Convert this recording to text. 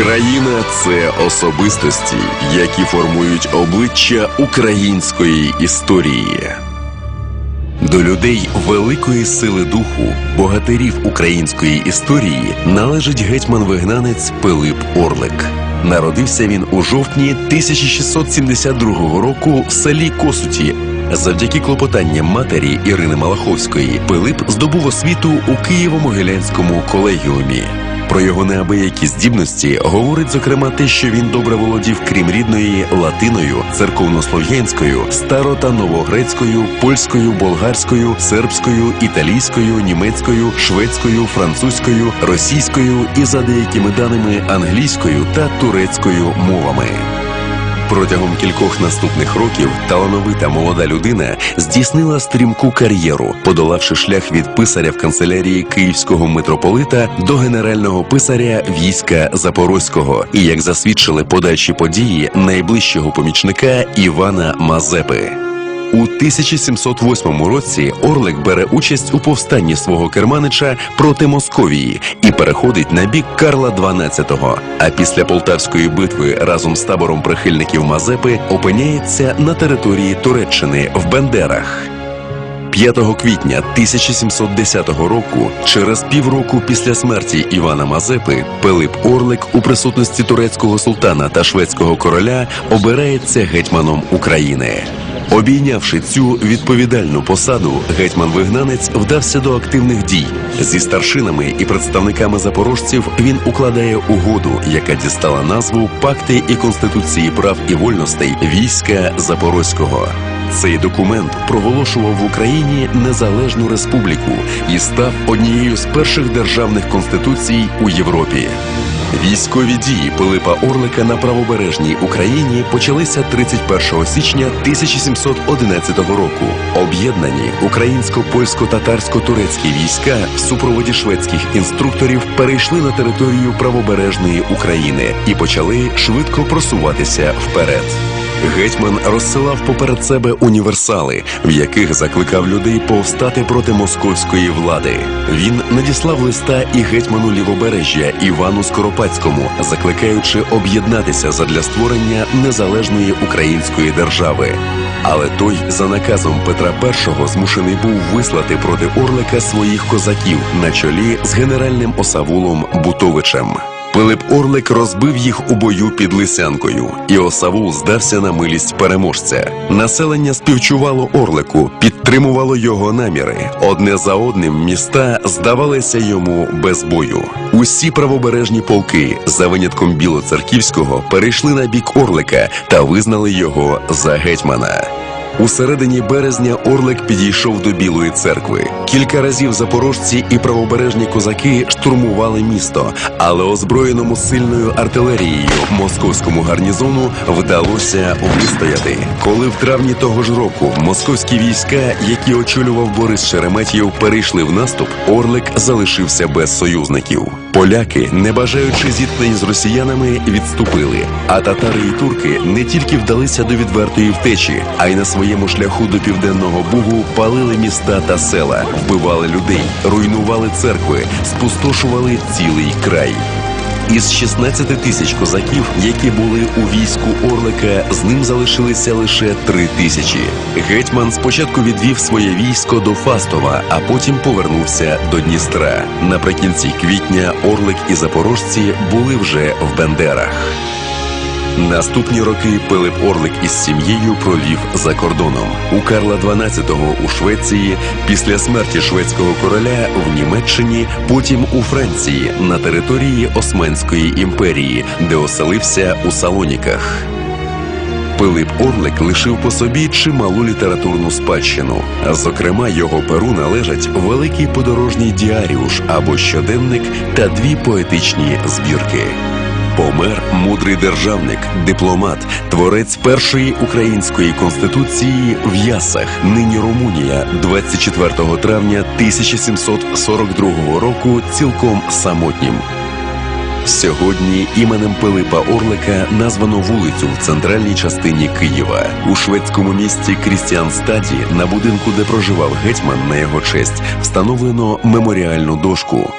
Україна це особистості, які формують обличчя української історії. До людей великої сили духу, богатирів української історії належить гетьман-вигнанець Пилип Орлик. Народився він у жовтні 1672 року в селі Косуті. Завдяки клопотанням матері Ірини Малаховської Пилип здобув освіту у Києво-Могилянському колегіумі. Про його неабиякі здібності говорить зокрема те, що він добре володів, крім рідної, латиною, церковнослов'янською, старо та новогрецькою, польською, болгарською, сербською, італійською, німецькою, шведською, французькою, російською і за деякими даними англійською та турецькою мовами. Протягом кількох наступних років талановита молода людина здійснила стрімку кар'єру, подолавши шлях від писаря в канцелярії київського митрополита до генерального писаря війська Запорозького, і як засвідчили подальші події найближчого помічника Івана Мазепи. У 1708 році Орлик бере участь у повстанні свого керманича проти Московії і переходить на бік Карла XII, А після Полтавської битви разом з табором прихильників Мазепи опиняється на території Туреччини в Бендерах. 5 квітня 1710 року, через півроку після смерті Івана Мазепи, Пилип Орлик у присутності турецького султана та шведського короля обирається гетьманом України. Обійнявши цю відповідальну посаду, гетьман-вигнанець вдався до активних дій. Зі старшинами і представниками запорожців він укладає угоду, яка дістала назву Пакти і Конституції прав і вольностей війська Запорозького. Цей документ проголошував в Україні незалежну республіку і став однією з перших державних конституцій у Європі. Військові дії Пилипа Орлика на правобережній Україні почалися 31 січня 1711 року. Об'єднані українсько-польсько-татарсько-турецькі війська в супроводі шведських інструкторів перейшли на територію правобережної України і почали швидко просуватися вперед. Гетьман розсилав поперед себе універсали, в яких закликав людей повстати проти московської влади. Він надіслав листа і гетьману лівобережжя Івану Скоропадському, закликаючи об'єднатися задля створення незалежної української держави. Але той за наказом Петра І змушений був вислати проти Орлика своїх козаків на чолі з генеральним осавулом Бутовичем. Пилип Орлик розбив їх у бою під Лисянкою, і Осавул здався на милість переможця. Населення співчувало Орлику, підтримувало його наміри. Одне за одним міста здавалися йому без бою. Усі правобережні полки, за винятком Білоцерківського, перейшли на бік Орлика та визнали його за гетьмана. У середині березня Орлик підійшов до Білої церкви. Кілька разів запорожці і правобережні козаки штурмували місто, але озброєному сильною артилерією московському гарнізону вдалося вистояти. Коли в травні того ж року московські війська, які очолював Борис Шереметєв, перейшли в наступ, Орлик залишився без союзників. Поляки, не бажаючи зіткнень з росіянами, відступили. А татари і турки не тільки вдалися до відвертої втечі, а й на своєму шляху до південного бугу палили міста та села, вбивали людей, руйнували церкви, спустошували цілий край. Із 16 тисяч козаків, які були у війську Орлика, з ним залишилися лише три тисячі. Гетьман спочатку відвів своє військо до Фастова, а потім повернувся до Дністра. Наприкінці квітня Орлик і запорожці були вже в Бендерах. Наступні роки Пилип Орлик із сім'єю провів за кордоном у Карла XII у Швеції, після смерті шведського короля в Німеччині, потім у Франції на території Османської імперії, де оселився у Салоніках. Пилип Орлик лишив по собі чималу літературну спадщину. Зокрема, його перу належать великий подорожній діаріуш або щоденник та дві поетичні збірки. Помер мудрий державник, дипломат, творець першої української конституції в Ясах, нині Румунія, 24 травня 1742 року, цілком самотнім. Сьогодні іменем Пилипа Орлика названо вулицю в центральній частині Києва. У шведському місті Крістіанстаді на будинку, де проживав гетьман на його честь, встановлено меморіальну дошку.